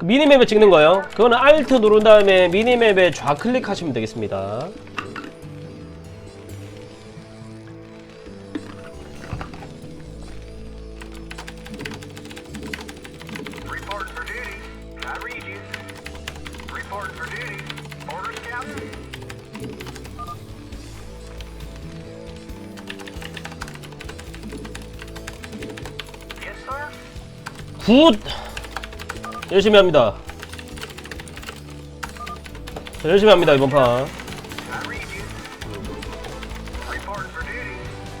그 미니맵을 찍는 거예요. 그거는 Alt 누른 다음에 미니맵에 되겠습니다. Captain. Yes, sir. 굿! 열심히 합니다. 자, 열심히 합니다, 이번 판.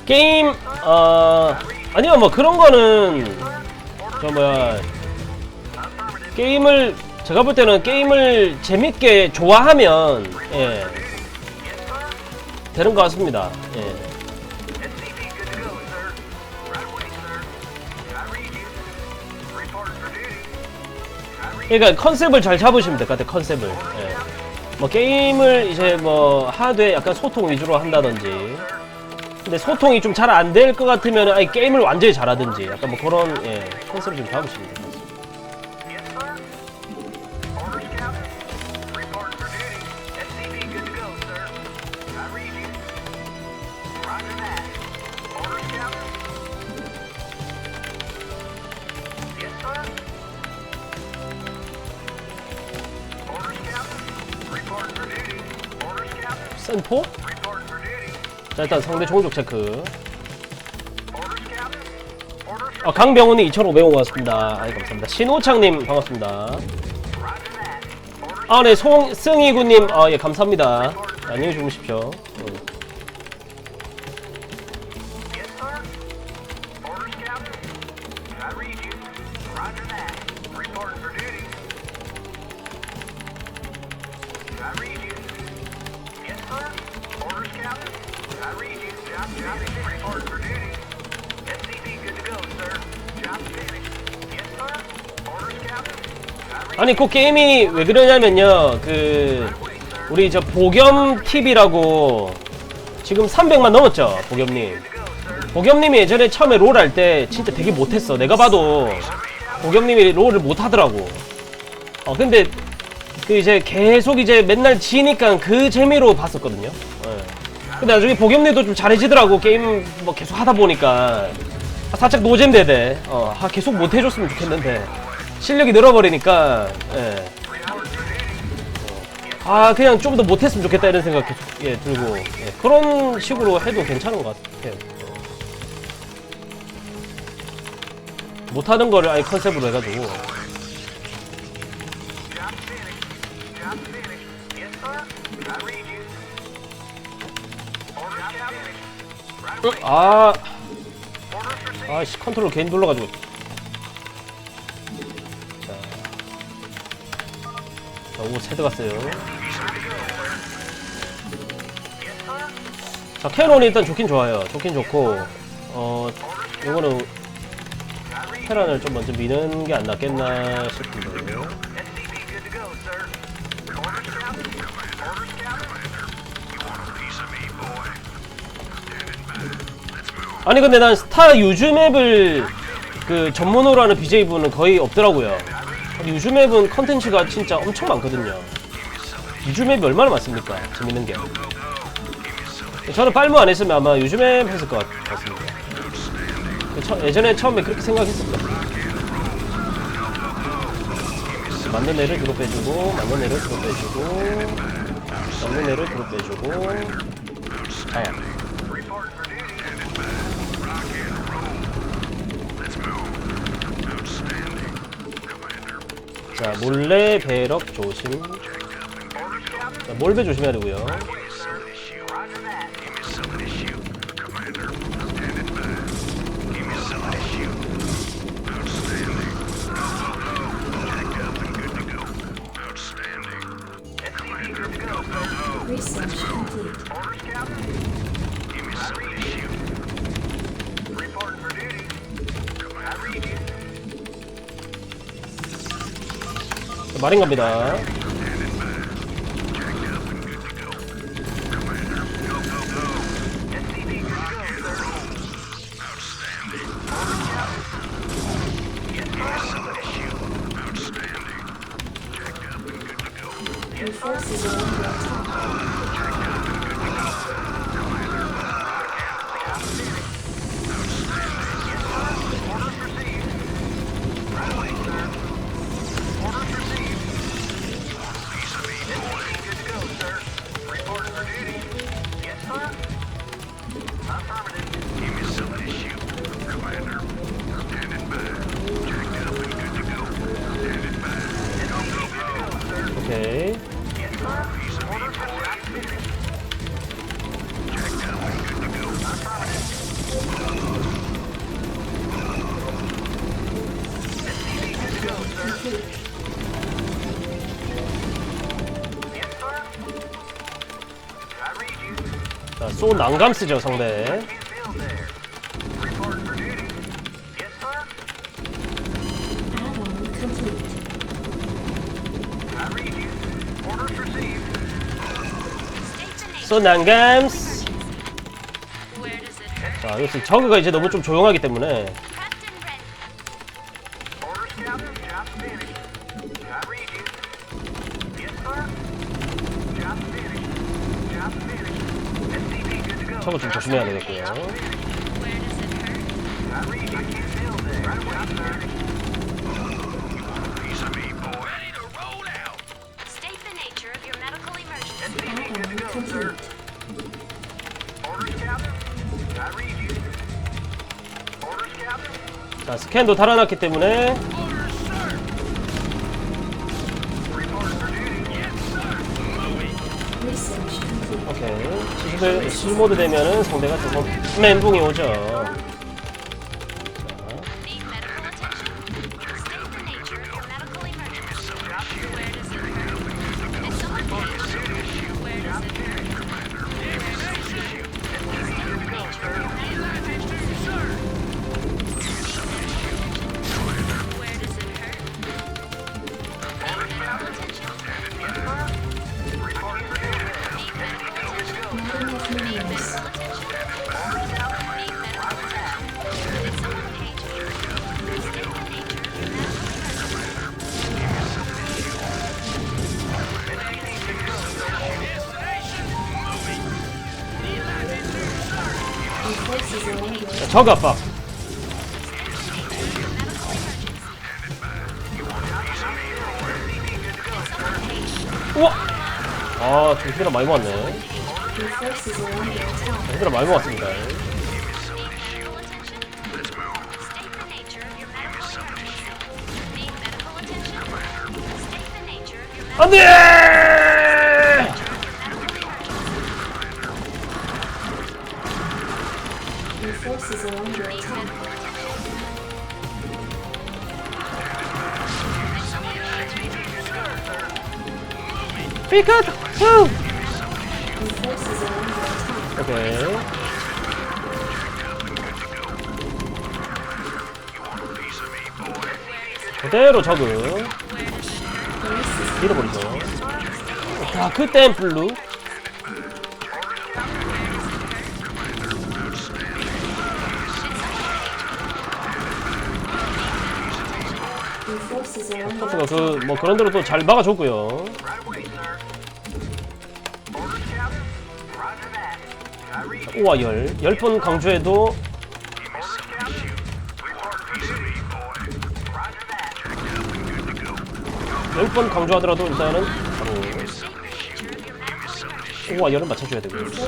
게임, 아, 아니요, 뭐 그런 거는. 저 뭐야. 게임을, 제가 볼 때는 게임을 재밌게 좋아하면, 예. 되는 것 같습니다. 예. 그러니까 컨셉을 잘 잡으시면 될 것 같아요, 컨셉을. 예. 뭐 게임을 이제 뭐 하되 약간 소통 위주로 한다든지. 근데 소통이 좀 잘 안 될 것 같으면 아예 게임을 완전히 잘하든지 약간 뭐 그런 예, 컨셉을 좀 잡으시면 같습니다. 센포? 자 일단 상대 종족 체크. 아, 강병훈이 2,500원 고맙습니다. 아이 감사합니다. 신호창님 반갑습니다. Roger that. Orders, 아 네, 송 승희구님 아예 감사합니다. 안녕히 주무십시오. 아니 그 게임이 왜 그러냐면요. 그. 우리 저 보겸 TV라고 지금 300만 넘었죠, 보겸님. 보겸님이 예전에 처음에 롤 할 때 진짜 되게 못했어. 내가 봐도 보겸님이 롤을 못하더라고. 어 근데 그 이제 계속 이제 맨날 지니까 그 재미로 봤었거든요. 예. 근데 나중에 보겸님도 좀 잘해지더라고 게임 뭐 계속 하다 보니까 아, 살짝 노잼되대. 어, 아, 계속 못 해줬으면 좋겠는데 실력이 늘어버리니까. 예. 아 그냥 좀 더 못했으면 좋겠다 이런 생각 계속 예 들고 예, 그런 식으로 해도 괜찮은 것 같아요. 못하는 거를 아예 컨셉으로 해가지고 아. 아씨 컨트롤 괜히 눌러가지고 자, 자 오 세드 갔어요 Yes, sir. 자 캐논이 일단 좋긴 좋아요 좋긴 좋고 어 요거는. 테란을 좀 먼저 미는 게 안 낫겠나 싶은데 아니 근데 난 스타 유즈 맵을 그 전문으로 하는 BJ분은 거의 없더라고요. 유즈 맵은 컨텐츠가 진짜 엄청 많거든요. 유즈 맵이 얼마나 많습니까? 재밌는 게. 저는 빨무 안 했으면 아마 유즈 맵 했을 것 같- 같습니다. 그 처- 예전에 처음에 그렇게 생각했었거든요. 맞는 애를 뒤로 빼주고 맞는 애를 뒤로 빼주고 맞는 애를 뒤로 빼주고. 자 Report 자 몰래 배럭 조심. 자, 몰배 조심해야 되고요 마린 갑니다 자, 소 난감 쓰죠, 상대. 소 난감. 자, 여기서 저그가 이제 너무 좀 조용하기 때문에 Read you. Orders, Captain. 자, 스캔도 달아났기 때문에 실모드 되면은 상대가 조금 멘붕이 오죠. 저그 압박. 우와! 아, 좀 히드라 많이 모았네. 히드라 많이 모았습니다. Need medical Attack. 피컷! 후! Your forces are under attack. 오케이. 그대로. 밀어버리죠. 자, 그땐 블루. 포트가 그, 뭐 그런 대로 또 잘 막아줬고요. 우와, 열. 열 번 강조해도. 열 번 강조하더라도 일단은 바로. 우와, 열은 맞춰줘야 attack.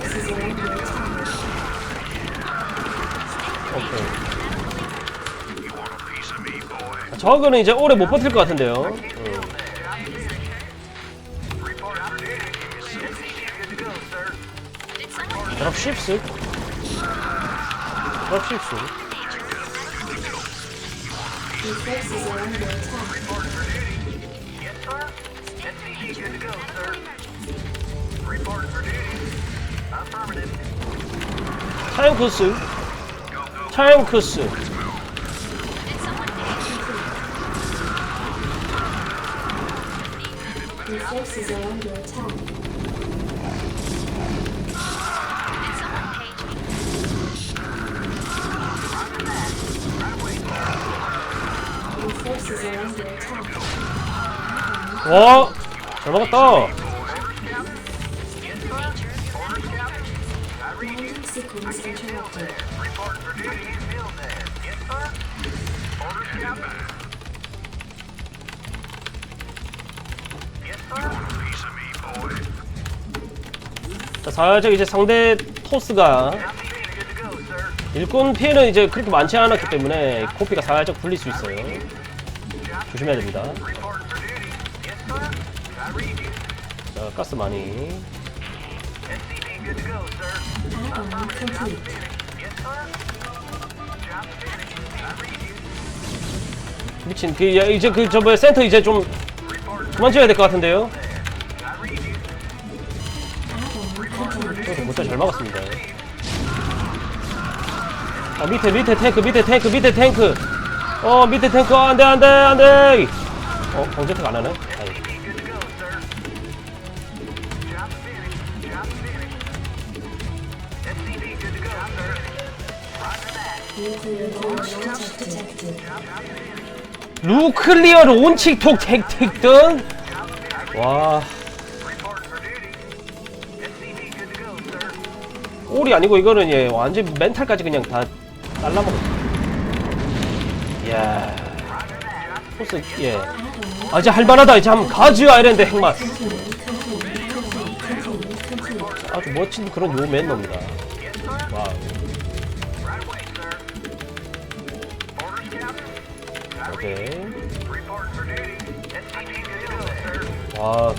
오케이. 자, 저거는 이제 오래 못 버틸 것 같은데요. 음. Someone 드랍 쉽스. 드랍 쉽스. Duty. Affirmative. 차영크스. 차영크스. This is under attack. Your forces are under attack. 어? 잘 먹었다. Landing sequence interrupted. Report for duty in field then. Yes, sir. Orders captain. 자, 살짝 이제 상대 토스가. 일꾼 피해는 이제 그렇게 많지 않았기 때문에 코피가 살짝 불릴 수 있어요. 조심해야 됩니다. 자, 가스 많이. 미친 그 야, 이제 그저 뭐야 센터 이제 좀 그만 지어야 될 것 같은데요. 못잘 잘 막았습니다. 아 밑에 밑에 탱크 밑에 탱크 밑에 탱크. 어 밑에 탱크 안돼 안돼 안돼. 어 경제택 안 하네. 루클리어 론칭톡 택틱 등. 와 올이 아니고 이거는 예 완전 멘탈까지 그냥 다 잘라먹어. 이야. 포스 예. 아 이제 할만하다 이제 한번 가지 아이랜드 핵맛. 아주 멋진 그런. 와. Captain. I read 오케이. 와.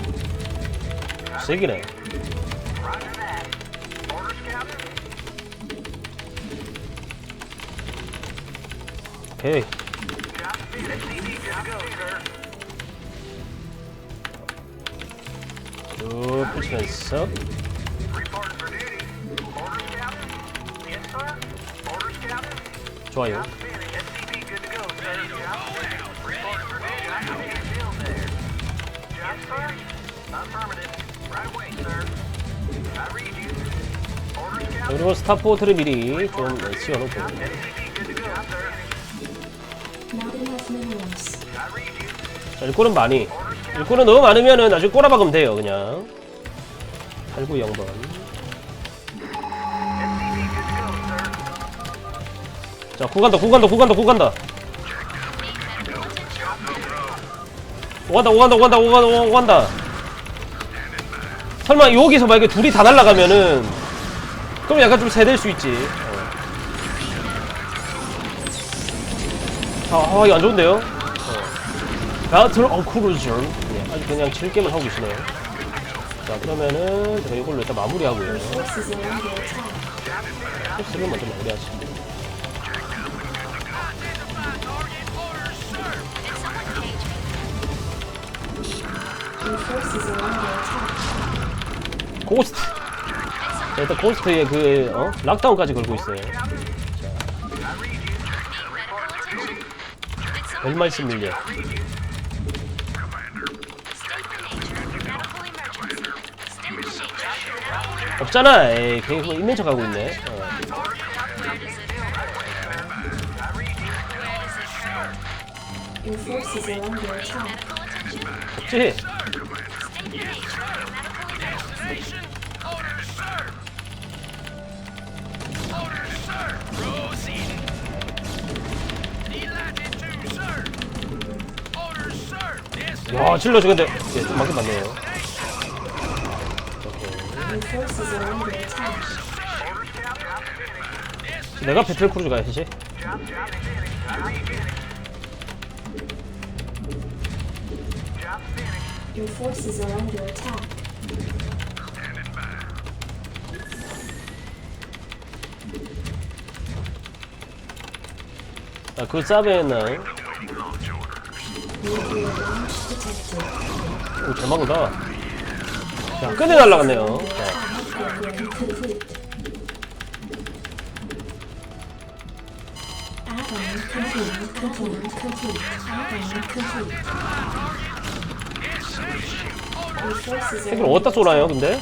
세기네. You. Orders, 자, Captain. 그리고 스타포트를 미리 좀 네, 씌워놓고 일꾼은 많이 일꾼은 너무 많으면은 나중에 꼬라박으면 돼요 그냥 89 0번 SCP good to go, sir. 자 구간다 구간다 구간다 구간다 오간다 오간다 오간다 오간다 오간다 설마 여기서 만약에 둘이 다 날아가면은 그럼 약간 좀 세댈 수 있지 어. 아, 아 이거 안 좋은데요? 배틀 어 크루저 네, 아주 그냥 즐게만 하고 계시네요 자 그러면은 제가 이걸로 일단 마무리하고요. 코스를 먼저 attack. 고스트. 자, 일단 고스트의 그 어? 락다운까지 걸고 있어요. 자. 별 말씀 밀려. 없잖아. 에이, 뭐 있는 척 하고 있네. 어. 없지. 와, 질러지 근데 예, 좀 많긴 많네요. Your forces are under attack. 내가 배틀 크루즈 가야지. Your forces are under attack. 아, 그 쌉에는 Nuclear launch detected. 오, 잘 막는다. 자, 끈에 날라갔네요. 자. 핵을 어디다 쏘나요, 근데?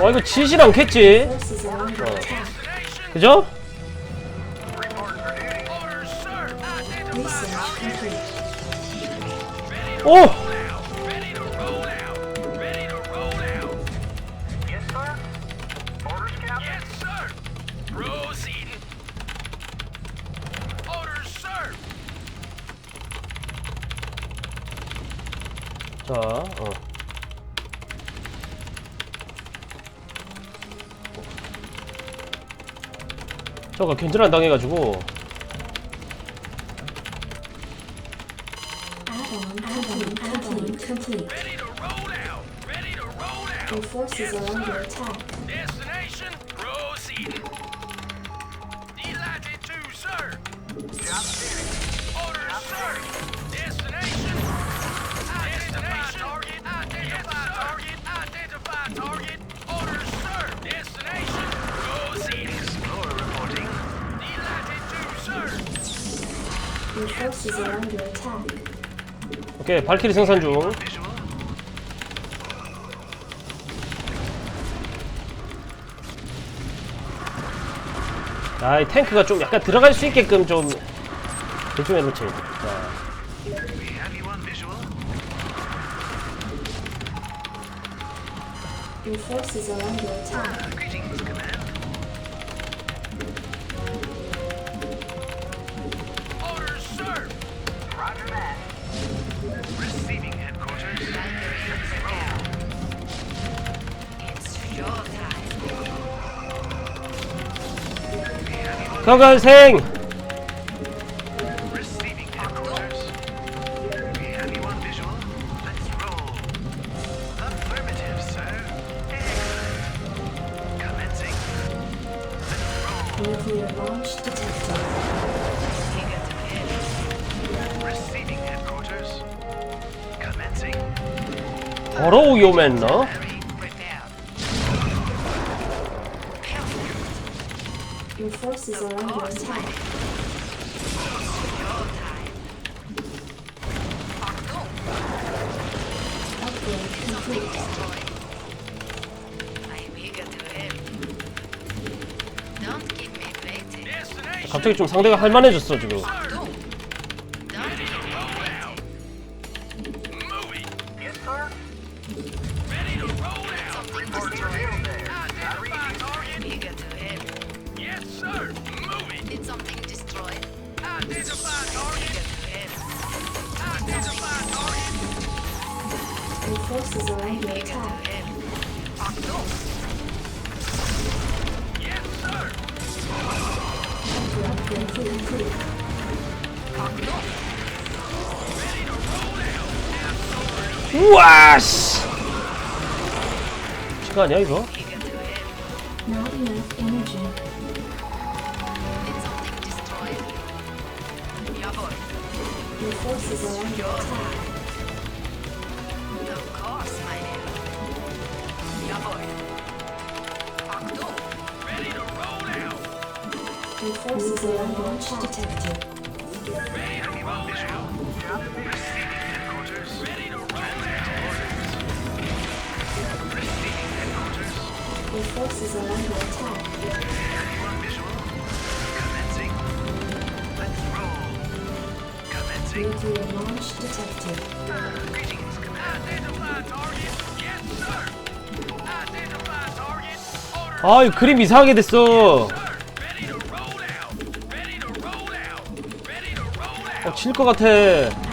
와, 이거 are under attack. 그죠? 오! 어. 저거 괜찮아 당해가지고. 아, 네, 네, 네. Add-on complete. Ready to roll out. Ready to roll out. Your forces are under attack. Destination proceeding. Delighted to, sir. Job finished. Orders, sir. Destination. Identify target. Identify target. Identify target. Orders, sir. Destination. Proceeding. Explorer reporting. Delighted to, sir. Your forces are under attack. 오케이 발키리 생산 중 Visual. 아, 이 탱크가 좀 약간 들어갈 수 있게끔 좀 대충 해놓지. 자. 경관생 Receiving headquarters. We have you on visual. 갑자기 좀 상대가 할만해졌어 지금. 시간 아니야 이거? Your forces are under attack. Commencing. Let's roll. Commencing. Nuclear launch detected. Greetings. Identify target. Yes, sir. Identify target. Order. 아, 이 그림 이상하게 됐어. 어, 질것 같아.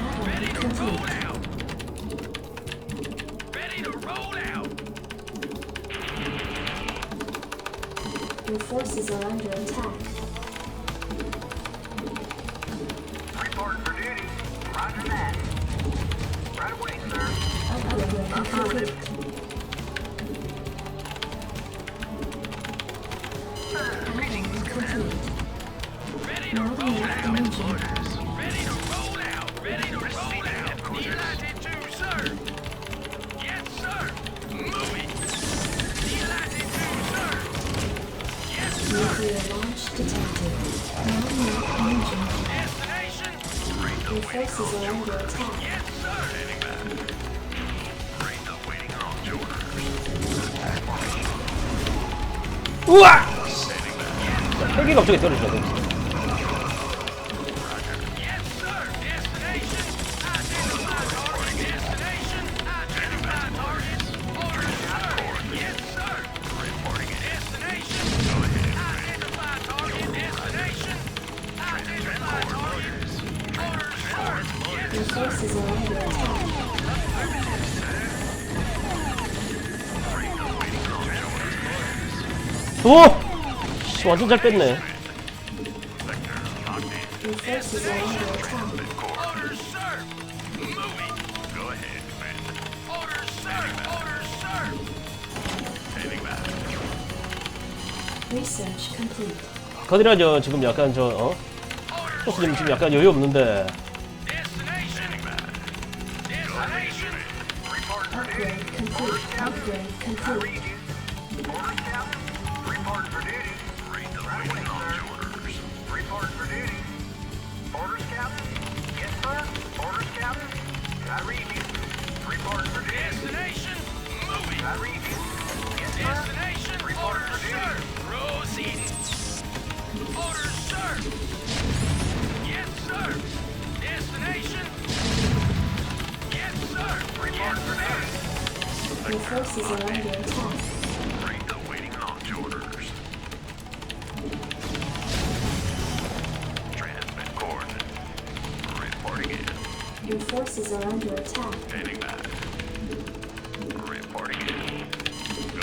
Forces are under attack. 우와! 헬기 갑자기 떨어지네. 오! 씨, 완전 잘 뺐네. 가디라죠 지금 약간 저 어? 토스 지금 약간 여유 없는데 Upgrade complete.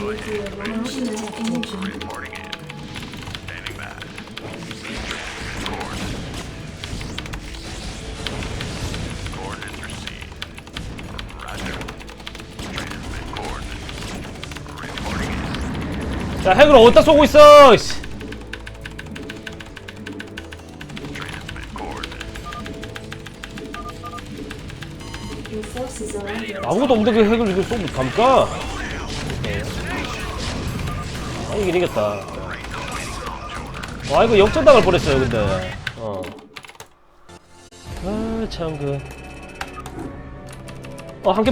Go ahead. Nuclear launching technology. Reporting in. Heading back. Transmit coordinates. Coordinates received. Roger. Transmit coordinates. Reporting in. 자 핵을 어디다 쏘고 있어 씨. Transmit coordinates. Your forces are under attack. 아무것도 없는데 그 핵을 이거 쏘고 감까? 아 이긴 이겼다. 와 이거 역전당할 뻔했어요 근데. 어. 아참그. 어, 한개